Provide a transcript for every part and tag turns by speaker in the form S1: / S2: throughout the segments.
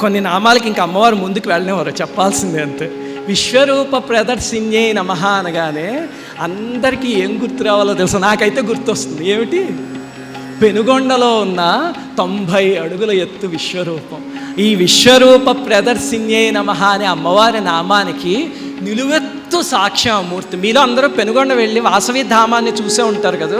S1: కొన్ని నామాలకి ఇంకా అమ్మవారు ముందుకు వెళ్ళినవారు చెప్పాల్సిందే అంతే. విశ్వరూప ప్రదర్శిన్యే నమహ అనగానే అందరికీ ఏం గుర్తు రావాలో తెలుసు. నాకైతే గుర్తొస్తుంది. ఏమిటి? పెనుగొండలో ఉన్న తొంభై అడుగుల ఎత్తు విశ్వరూపం. ఈ విశ్వరూప ప్రదర్శిన్యే నమహ అనే అమ్మవారి నామానికి నిలువెత్తు సాక్ష్యమూర్తి. మీలో అందరూ పెనుగొండ వెళ్ళి వాసవి ధామాన్ని చూసే ఉంటారు కదా.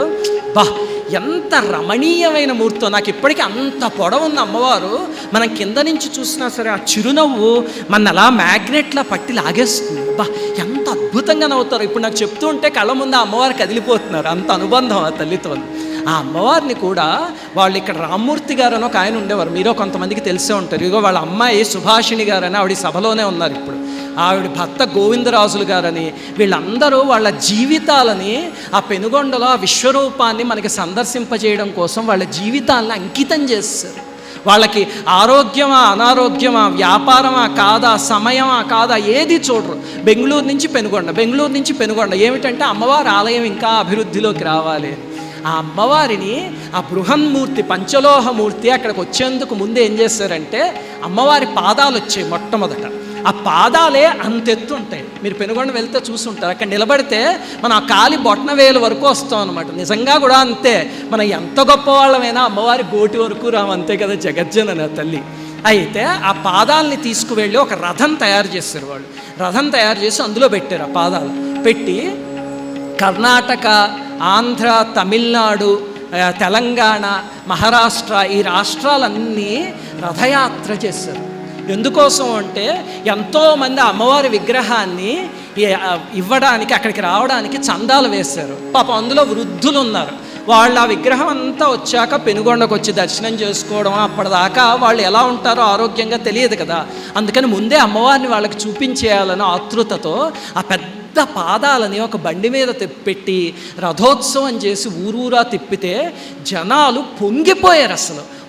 S1: బా ఎంత రమణీయమైన మూర్తో. నాకు ఇప్పటికీ అంత పొడవున్న అమ్మవారు. మనం కింద నుంచి చూసినా సరే ఆ చిరునవ్వు మన అలా మ్యాగ్నెట్లా పట్టి లాగేస్తుంది. బా ఎంత అద్భుతంగా నవ్వుతారు. ఇప్పుడు నాకు చెప్తూ ఉంటే కళ్ళ ముందు ఆ అమ్మవారు కదిలిపోతున్నారు. అంత అనుబంధం ఆ తల్లితో. ఆ అమ్మవారిని కూడా వాళ్ళు ఇక్కడ రామ్మూర్తి గారు అని ఒక ఆయన ఉండేవారు. మీరో కొంతమందికి తెలిసే ఉంటారు. ఇగో వాళ్ళ అమ్మాయి సుభాషిణి గారు అని ఆవిడ సభలోనే ఉన్నారు ఇప్పుడు. ఆవిడ భర్త గోవిందరాజులు గారని వీళ్ళందరూ వాళ్ళ జీవితాలని ఆ పెనుగొండలో ఆ విశ్వరూపాన్ని మనకి సందర్శింపజేయడం కోసం వాళ్ళ జీవితాలను అంకితం చేస్తారు. వాళ్ళకి ఆరోగ్యమా అనారోగ్యమా వ్యాపారమా కాదా సమయమా కాదా ఏది చూడరు. బెంగళూరు నుంచి పెనుగొండ బెంగళూరు నుంచి పెనుగొండ. ఏమిటంటే అమ్మవారి ఆలయం ఇంకా అభివృద్ధిలోకి రావాలి. ఆ అమ్మవారిని ఆ బృహన్మూర్తి పంచలోహమూర్తి అక్కడికి వచ్చేందుకు ముందు ఏం చేస్తారంటే అమ్మవారి పాదాలు వచ్చాయి మొట్టమొదట. ఆ పాదాలే అంతెత్తు ఉంటాయి మీరు పెనుగొండ వెళ్తే చూసుంటారు. అక్కడ నిలబడితే మన ఆ కాలి బొట్టన వేలు వరకు వస్తాం అనమాట నిజంగా కూడా అంతే. మనం ఎంత గొప్ప వాళ్ళమైనా అమ్మవారి గోటి వరకు రాము అంతే కదా జగజ్జన తల్లి. అయితే ఆ పాదాలని తీసుకువెళ్ళి ఒక రథం తయారు చేస్తారు వాళ్ళు. రథం తయారు చేసి అందులో పెట్టారు ఆ పాదాలు. పెట్టి కర్ణాటక ఆంధ్ర తమిళనాడు తెలంగాణ మహారాష్ట్ర ఈ రాష్ట్రాలన్నీ రథయాత్ర చేశారు ఎందుకోసం అంటే ఎంతోమంది అమ్మవారి విగ్రహాన్ని ఇవ్వడానికి అక్కడికి రావడానికి చందాలు వేశారు. పాపం అందులో వృద్ధులు ఉన్నారు. వాళ్ళు ఆ విగ్రహం అంతా వచ్చాక పెనుగొండకు వచ్చి దర్శనం చేసుకోవడం అప్పటిదాకా వాళ్ళు ఎలా ఉంటారో ఆరోగ్యంగా తెలియదు కదా. అందుకని ముందే అమ్మవారిని వాళ్ళకి చూపించేయాలని ఆతృతతో ఆ పెద్ద పాదాలని ఒక బండి మీద తెప్పెట్టి రథోత్సవం చేసి ఊరూరా తిప్పితే జనాలు పొంగిపోయారు అసలు.